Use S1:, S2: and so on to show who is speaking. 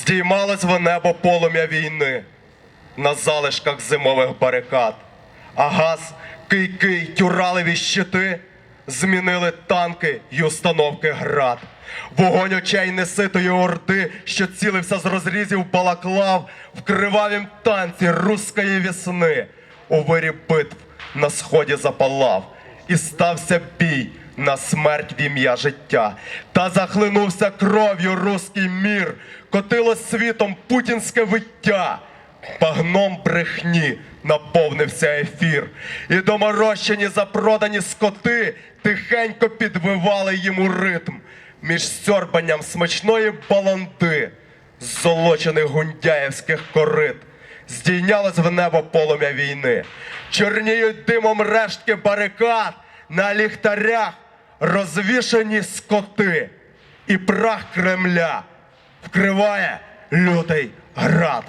S1: Здіймалось в небо полум'я війни на залишках зимових барикад. А газ, кийки, тюралеві щити змінили танки й установки град. Вогонь очей неситої орди, що цілився з розрізів балаклав в кривавім танці руської весни. У вирі битв на сході запалав, і стався бій на смерть в ім'я життя. Та захлинувся кров'ю руський мір, котилось світом путінське виття. Багном брехні наповнився ефір, і доморощені запродані скоти тихенько підвивали йому ритм між сьорбанням смачної баланди, золочених гундяєвських корит. Здійнялось в небо полум'я війни, чорніють димом рештки барикад, на ліхтарях розвішені скоти, і прах Кремля вкриває лютий град.